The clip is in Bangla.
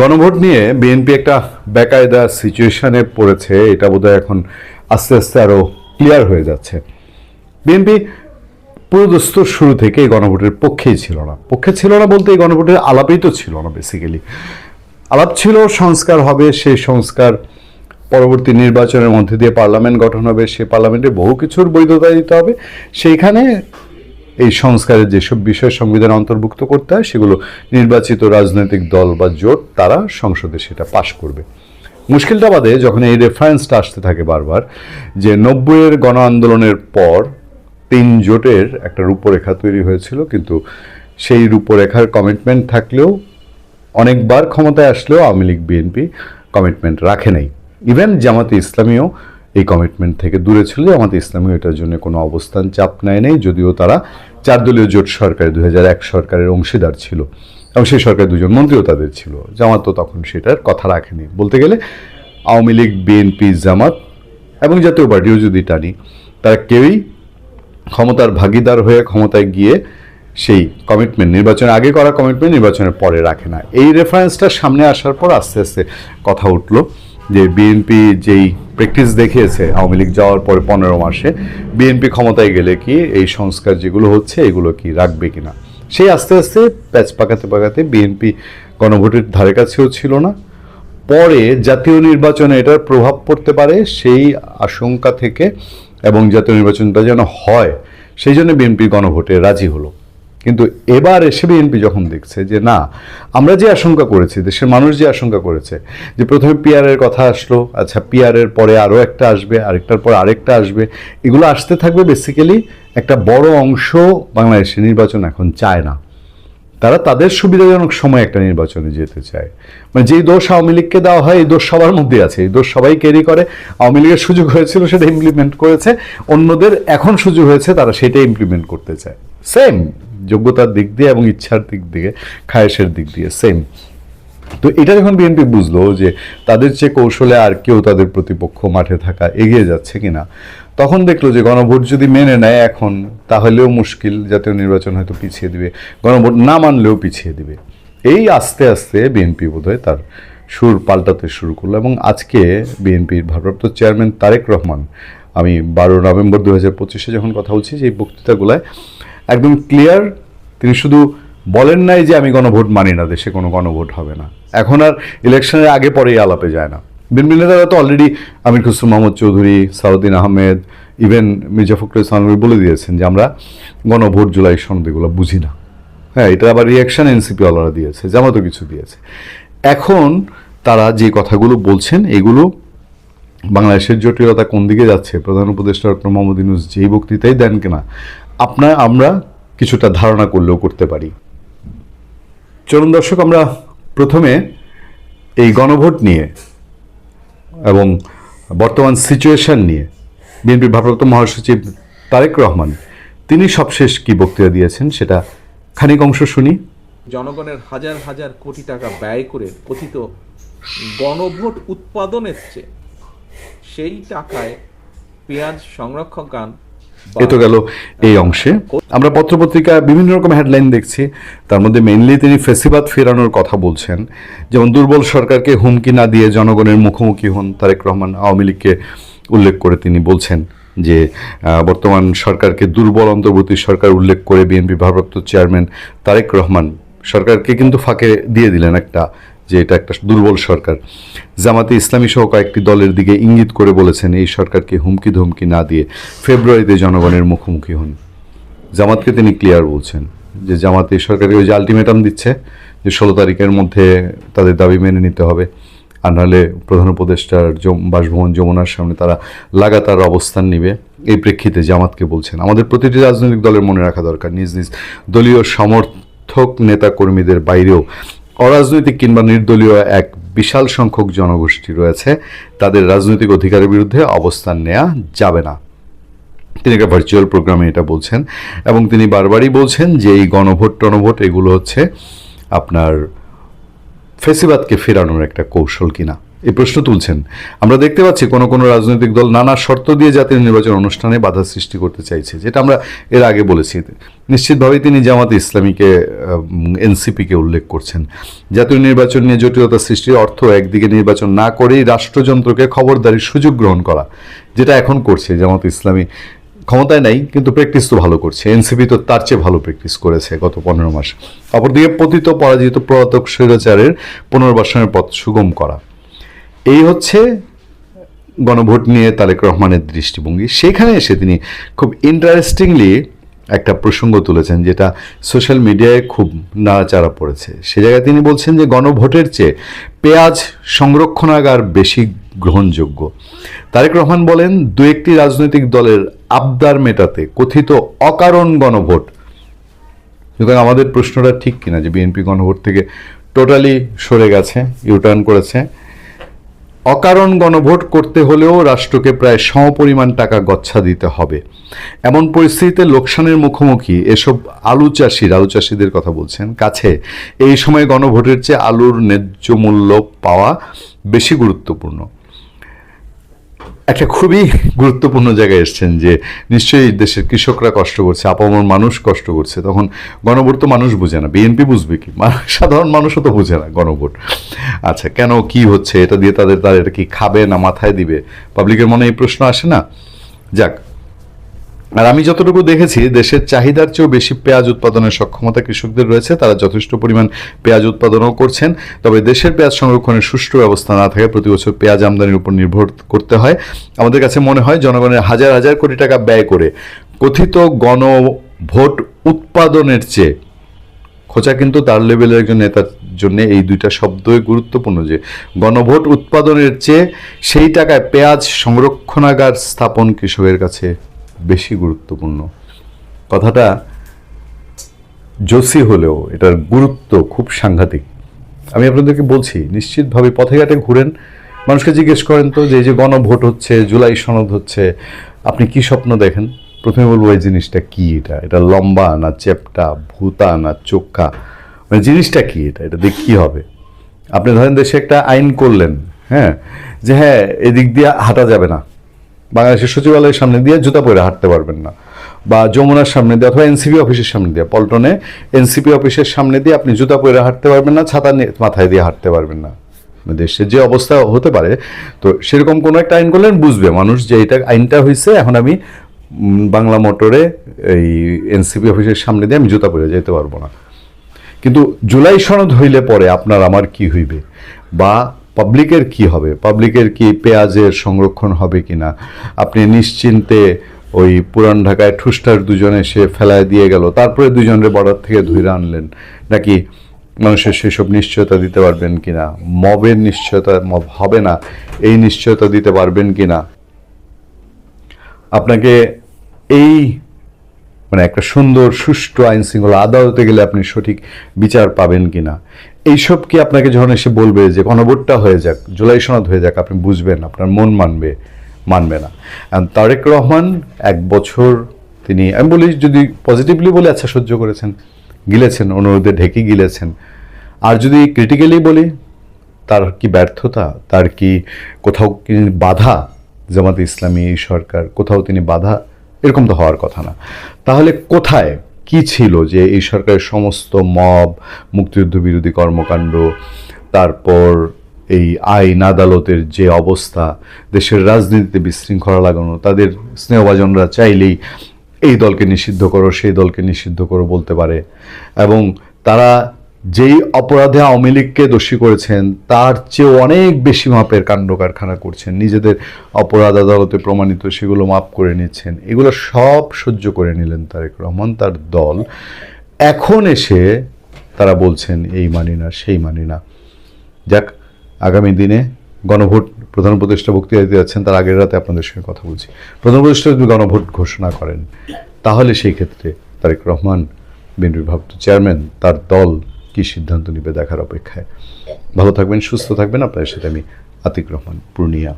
গণভোট নিয়ে বিএনপি একটা বেকায়দা সিচুয়েশনে পড়েছে, এটা বোধহয় এখন আস্তে আস্তে আরও ক্লিয়ার হয়ে যাচ্ছে। বিএনপি পুরোদস্ত শুরু থেকে গণভোটের পক্ষেই ছিল না। পক্ষে ছিল না বলতে এই গণভোটের আলাপেই তো ছিল না বেসিক্যালি আলাপ ছিল, সংস্কার হবে, সেই সংস্কার পরবর্তী নির্বাচনের মধ্যে দিয়ে পার্লামেন্ট গঠন হবে, সে পার্লামেন্টে বহু কিছুর বৈধতা দিতে হবে। সেইখানে এই সংস্কারের যেসব বিষয় সংবিধান অন্তর্ভুক্ত করতে হয়, সেগুলো নির্বাচিত রাজনৈতিক দল বা জোট, তারা সংসদে সেটা পাশ করবে। মুশকিলটা বাদে যখন এই রেফারেন্সটা আসতে থাকে বারবার, যে নব্বইয়ের গণ আন্দোলনের পর তিন জোটের একটা রূপরেখা তৈরি হয়েছিল, কিন্তু সেই রূপরেখার কমিটমেন্ট থাকলেও অনেকবার ক্ষমতায় আসলেও আওয়ামী লীগ বিএনপি কমিটমেন্ট রাখে নাই। ইভেন জামাতে ইসলামীও এই কমিটমেন্ট থেকে দূরে ছিল আমাদের ইসলামীও এটার জন্য কোনো অবস্থান চাপ নেয় নেই, যদিও তারা চার দলীয় জোট সরকারে দু এক সরকারের অংশীদার ছিল এবং সেই সরকারের দুজন মন্ত্রীও তাদের ছিল। জামাত তো তখন সেটার কথা রাখেনি। বলতে গেলে আওয়ামী লীগ বিএনপি জামাত এবং জাতীয় পার্টিও যদি টানি, তারা কেউই ক্ষমতার ভাগিদার হয়ে ক্ষমতায় গিয়ে সেই কমিটমেন্ট নির্বাচনের আগে করা কমিটমেন্ট নির্বাচনের পরে রাখে না। এই রেফারেন্সটা সামনে আসার পর আস্তে আস্তে কথা উঠল। যে বিএনপি যেই প্র্যাকটিস দেখিয়েছে আওয়ামী লীগ যাওয়ার পরে পনেরো মাসে বিএনপি ক্ষমতায় গেলে কি এই সংস্কার যেগুলো হচ্ছে এগুলো কি রাখবে কিনা? সেই আস্তে আস্তে প্যাচ পাকাতে পাকাতে বিএনপি গণভোটের ধারে কাছেও ছিল না। পরে জাতীয় নির্বাচনে এটার প্রভাব পড়তে পারে সেই আশঙ্কা থেকে এবং জাতীয় নির্বাচনটা যেন হয়, সেই জন্য বিএনপি গণভোটে রাজি হলো। কিন্তু এবার এসে বিএনপি যখন দেখছে যে না, আমরা যে আশঙ্কা করেছি, দেশের মানুষ যে আশঙ্কা করেছে, যে প্রথমে পিয়ারের কথা আসলো আচ্ছা পিআরের পরে আরও একটা আসবে, আরেকটার পর আরেকটা আসবে, এগুলো আসতে থাকবে বেসিক্যালি একটা বড় অংশ বাংলাদেশের নির্বাচন এখন চায় না। তারা তাদের সুবিধাজনক সময় একটা নির্বাচনে যেতে চায়। মানে যেই দোষ আওয়ামী লীগকে দেওয়া হয়, এই দোষ সবার মধ্যে আছে। এই দোষ সবাই ক্যারি করে। আওয়ামী লীগের সুযোগ হয়েছিল, সেটা ইমপ্লিমেন্ট করেছে। অন্যদের এখন সুযোগ হয়েছে, তারা সেটা ইমপ্লিমেন্ট করতে চায়। সেম যোগ্যতার দিক দিয়ে এবং ইচ্ছার দিক দিয়ে, খায়েশের দিক দিয়ে সেম তো এটা যখন বিএনপি বুঝলো যে তাদের যে কৌশলে আর কেউ তাদের প্রতিপক্ষ মাঠে থাকা এগিয়ে যাচ্ছে কিনা, তখন দেখল যে গণভোট যদি মেনে নেয় এখন, তাহলেও মুশকিল, জাতীয় নির্বাচন হয়তো পিছিয়ে দিবে। গণভোট না মানলেও পিছিয়ে দিবে। এই আস্তে আস্তে বিএনপি বোধহয় তার সুর পাল্টাতে শুরু করল এবং আজকে বিএনপির ভারপ্রাপ্ত চেয়ারম্যান তারেক রহমান, আমি বারো নভেম্বর দু হাজার পঁচিশে যখন কথা বলছি, যে এই বক্তৃতাগুলায় একদম ক্লিয়ার তিনি শুধু বলেন নাই যে আমি গণভোট মানি না, দেশে কোনো গণভোট হবে না। এখন আর ইলেকশনের আগে পরেই আলাপে যায় না। বিএনপি নেতারা তো অলরেডি আমির খুসরু মোহাম্মদ চৌধুরী সাউদ্দিন আহমেদ ইভেন মির্জা ফখরুল ইসলাম বলে দিয়েছেন যে আমরা গণভোট জুলাই সনদ এগুলো বুঝি না। হ্যাঁ এটা আবার রিয়াকশন এনসিপি ওয়ালারা দিয়েছে, জামাতও কিছু দিয়েছে। এখন তারা যে কথাগুলো বলছেন, এগুলো বাংলাদেশের জটিলতা কোন দিকে যাচ্ছে? প্রধান উপদেষ্টা ডক্টর মোহাম্মদ ইউনুস যেই বক্তৃতাই দেন কিনা আপনার, আমরা কিছুটা ধারণা করলেও করতে পারি। চলুন দর্শক, আমরা প্রথমে এই গণভোট নিয়ে এবং বর্তমান সিচুয়েশন নিয়ে বিএনপির ভারপ্রাপ্ত মহাসচিব তারেক রহমান, তিনি সবশেষ কি বক্তৃতা দিয়েছেন সেটা খানিক অংশ শুনি। জনগণের হাজার হাজার কোটি টাকা ব্যয় করে কথিত গণভোট উৎপাদনের চেয়ে সেই টাকায় পেঁয়াজ সংরক্ষকান বা এ তো গেল এই অংশে। আমরা পত্রপত্রিকা বিভিন্ন রকম হেডলাইন দেখছি। তার মধ্যে মেইনলি তিনি ফেসিবাদ ফেরানোর কথা বলছেন। যেমন দুর্বল সরকারকে হুমকি না দিয়ে জনগণের মুখোমুখি হন তারেক রহমান, আওয়ামী লীগকে উল্লেখ করে তিনি বলছেন যে বর্তমান সরকারকে দুর্বল অন্তর্বর্তী সরকার উল্লেখ করে বিএনপি ভারপ্রাপ্ত চেয়ারম্যান তারেক রহমান সরকারকে কিন্তু ফাঁকে দিয়ে দিলেন একটা যে এটা একটা দুর্বল সরকার। জামাতে ইসলামী সহ কয়েকটি দলের দিকে ইঙ্গিত করে বলেছেন, এই সরকারকে হুমকি ধমকি না দিয়ে ফেব্রুয়ারিতে জনগণের মুখোমুখি হন। জামাতকে তিনি ক্লিয়ার বলছেন যে জামাত সরকারকে ওই যে আলটিমেটাম দিচ্ছে যে ষোলো তারিখের মধ্যে তাদের দাবি মেনে নিতে হবে। আর নাহলে প্রধান উপদেষ্টার বাসভবন যমুনার সামনে তারা লাগাতার অবস্থান নিবে। এই প্রেক্ষিতে জামাতকে বলছেন, আমাদের প্রতিটি রাজনৈতিক দলের মনে রাখা দরকার। নিজ নিজ দলীয় সমর্থক নেতা কর্মীদের বাইরেও অরাজনৈতিক কিংবা নির্দলীয় এক বিশাল সংখ্যক জনগোষ্ঠী রয়েছে, তাদের রাজনৈতিক অধিকারের বিরুদ্ধে অবস্থান নেওয়া যাবে না। তিনি একটা ভার্চুয়াল প্রোগ্রামে এটা বলছেন এবং তিনি বারবারই বলছেন যে এই গণভোট, টনভোট এগুলো হচ্ছে আপনার ফেসিবাদকে ফেরানোর একটা কৌশল কিনা। এই প্রশ্ন তুলছেন। আমরা দেখতে পাচ্ছি কোনো কোনো রাজনৈতিক দল নানা শর্ত দিয়ে জাতীয় নির্বাচন অনুষ্ঠানে বাধা সৃষ্টি করতে চাইছে, যেটা আমরা এর আগে বলেছি। নিশ্চিতভাবেই তিনি জামাত ইসলামীকে এনসিপিকে উল্লেখ করছেন। জাতীয় নির্বাচন নিয়ে জটিলতা সৃষ্টির অর্থ একদিকে নির্বাচন না করেই রাষ্ট্রযন্ত্রকে খবরদারির সুযোগ গ্রহণ করা, যেটা এখন করছে জামাত ইসলামী। ক্ষমতায় নাই, কিন্তু প্র্যাকটিস তো ভালো করছে। এনসিপি তো তার চেয়ে ভালো প্র্যাকটিস করেছে গত পনেরো মাস। অপরদিকে পতিত পরাজিত পলাতক স্বৈরাচারের পুনর্বাসনের পথ সুগম করা। এই হচ্ছে গণভোট নিয়ে তারেক রহমানের দৃষ্টিভঙ্গি। সেখানে এসে তিনি খুব ইন্টারেস্টিংলি একটা প্রসঙ্গ তুলেছেন, যেটা সোশ্যাল মিডিয়ায় খুব নাড়াচাড়া পড়েছে। সে জায়গায় তিনি বলছেন যে, গণভোটের চেয়ে পেঁয়াজ সংরক্ষণাগার বেশি গ্রহণযোগ্য। তারেক রহমান বলেন দু একটি রাজনৈতিক দলের আবদার মেটাতে কথিত অকারণ গণভোট। সুতরাং আমাদের প্রশ্নটা ঠিক কিনা, যে বিএনপি গণভোট থেকে টোটালি সরে গেছে ইউটার্ন করেছে। অকারণ গণভোট করতে হলেও রাষ্ট্রকে প্রায় সমপরিমাণ টাকা গচ্ছা দিতে হবে। এমন পরিস্থিতিতে লোকসানের মুখোমুখি এসব আলু চাষির, আলু চাষিদের কথা বলছেন। কাছে এই সময় গণভোটের চেয়ে আলুর ন্যায্য মূল্য পাওয়া বেশি গুরুত্বপূর্ণ। একটা খুবই গুরুত্বপূর্ণ জায়গায় এসছেন যে নিশ্চয়ই দেশের কৃষকরা কষ্ট করছে, আপামর মানুষ কষ্ট করছে। তখন গণভোট তো মানুষ বুঝে না, বিএনপি বুঝবে কি? সাধারণ মানুষও তো বুঝে না গণভোট। আচ্ছা কেন, কি হচ্ছে? এটা দিয়ে তাদের, তারা এটা কি খাবে না মাথায় দিবে? পাবলিকের মনে এই প্রশ্ন আসে না? যাক আর আমি যতটুকু দেখেছি, দেশের চাহিদার চেয়েও বেশি পেঁয়াজ উৎপাদনের সক্ষমতা কৃষকদের রয়েছে। তারা যথেষ্ট পরিমাণ পেঁয়াজ উৎপাদনও করছেন। তবে দেশের পেঁয়াজ সংরক্ষণের সুষ্ঠু ব্যবস্থা না থাকে প্রতি বছর পেঁয়াজ আমদানির উপর নির্ভর করতে হয়। আমাদের কাছে মনে হয়, জনগণের হাজার হাজার কোটি টাকা ব্যয় করে কথিত গণভোট উৎপাদনের চেয়ে খোঁচা কিন্তু তার লেভেলের একজন নেতার জন্য এই দুইটা শব্দই গুরুত্বপূর্ণ যে গণভোট উৎপাদনের চেয়ে সেই টাকায় পেঁয়াজ সংরক্ষণাগার স্থাপন কৃষকের কাছে বেশি গুরুত্বপূর্ণ। কথাটা জোসি হলেও এটার গুরুত্ব খুব সাংঘাতিক। আমি আপনাদেরকে বলছি, নিশ্চিতভাবে পথে ঘাটে ঘুরেন। মানুষকে জিজ্ঞেস করেন তো যে যে গণভোট হচ্ছে, জুলাই সনদ হচ্ছে, আপনি কি স্বপ্ন দেখেন? প্রথমে বলব এই জিনিসটা কি এটা? এটা লম্বা না চেপটা ভূতা না চোখা? মানে জিনিসটা কি এটা? এটা দিয়ে কী হবে? আপনি ধরেন দেশে একটা আইন করলেন হ্যাঁ? যে হ্যাঁ এদিক দিয়ে হাঁটা যাবে না। বাংলাদেশের সচিবালয়ের সামনে দিয়ে জুতা পরে হাঁটতে পারবেন না। বা যমুনার সামনে দিয়ে অথবা এনসিপি অফিসের সামনে দিয়ে, পল্টনে এনসিপি অফিসের সামনে দিয়ে আপনি জুতা পরে হাঁটতে পারবেন না, ছাতা মাথায় দিয়ে হাঁটতে পারবেন না। দেশের যে অবস্থা হতে পারে, তো সেরকম কোনো একটা আইন করলেন বুঝবে মানুষ যে এটা আইনটা হয়েছে এখন আমি বাংলা মোটরে এই এনসিপি অফিসের সামনে দিয়ে আমি জুতা পরে যেতে পারব না। কিন্তু জুলাই সনদ হইলে পরে আপনার আমার কি হইবে? বা পাবলিকের কি হবে? পাবলিকের কি পেঁয়াজের সংরক্ষণ হবে কিনা? আপনি নিশ্চিন্তে ওই পুরান ঢাকায় ঠুসটার দুজনে সে ফেলায় দিয়ে গেল। তারপরে দুজনের বর্ডার থেকে ধুইরে আনলেন। নাকি মানুষের সেসব নিশ্চয়তা দিতে পারবেন কিনা? মবের নিশ্চয়তা মব হবে না। এই নিশ্চয়তা দিতে পারবেন কিনা? আপনাকে এই মানে একটা সুন্দর, সুষ্ঠু আইন শৃঙ্খলা আদালতে গেলে আপনি সঠিক বিচার পাবেন কি না এইসব কি আপনাকে যখন এসে বলবে যে গণভোটটা হয়ে যাক, জুলাই সনদ হয়ে যাক, আপনি বুঝবেন, আপনার মন মানবে মানবে না। তারেক রহমান এক বছর তিনি, আমি বলি যদি পজিটিভলি বলে আচ্ছা সহ্য করেছেন, গিলেছেন অনুরোধে ঢেকে গিলেছেন। আর যদি ক্রিটিক্যালি বলি, তার কি ব্যর্থতা? তার কি কোথাও কি বাধা? জামাত ইসলামী সরকার, কোথাও তিনি বাধা এরকম তো হওয়ার কথা না। তাহলে কোথায়? কি ছিল যে এই সরকারের সমস্ত মব, মুক্তিযুদ্ধ বিরোধী কর্মকাণ্ড, তারপর এই আইন আদালতের যে অবস্থা, দেশের রাজনীতিতে বিশৃঙ্খলা লাগানো, তাদের স্নেহভাজনরা চাইলেই এই দলকে নিষিদ্ধ করো, সেই দলকে নিষিদ্ধ করো বলতে পারে। এবং তারা যেই অপরাধে আওয়ামী লীগকে দোষী করেছেন, তার চেয়ে অনেক বেশি মাপের কাণ্ড কারখানা করছেন। নিজেদের অপরাধ আদালতে প্রমাণিত সেগুলো মাপ করে নিচ্ছেন। এগুলো সব সহ্য করে নিলেন তারেক রহমান, তার দল। এখন এসে তারা বলছেন, এই মানি না, সেই মানি না। যাক, আগামী দিনে গণভোট, প্রধান উপদেষ্টা বক্তৃতা দিতে যাচ্ছেন, তার আগের রাতে আপনাদের সঙ্গে কথা বলছি। প্রধান উপদেষ্টা যদি গণভোট ঘোষণা করেন, তাহলে সেই ক্ষেত্রে তারেক রহমান, বিএনপির ভারপ্রাপ্ত চেয়ারম্যান, তার দল কি সিদ্ধান্ত নিবে দেখার অপেক্ষায়। ভালো থাকবেন, সুস্থ থাকবেন। আপনাদের সাথে আমি আতিক রহমান, পূর্ণিয়া।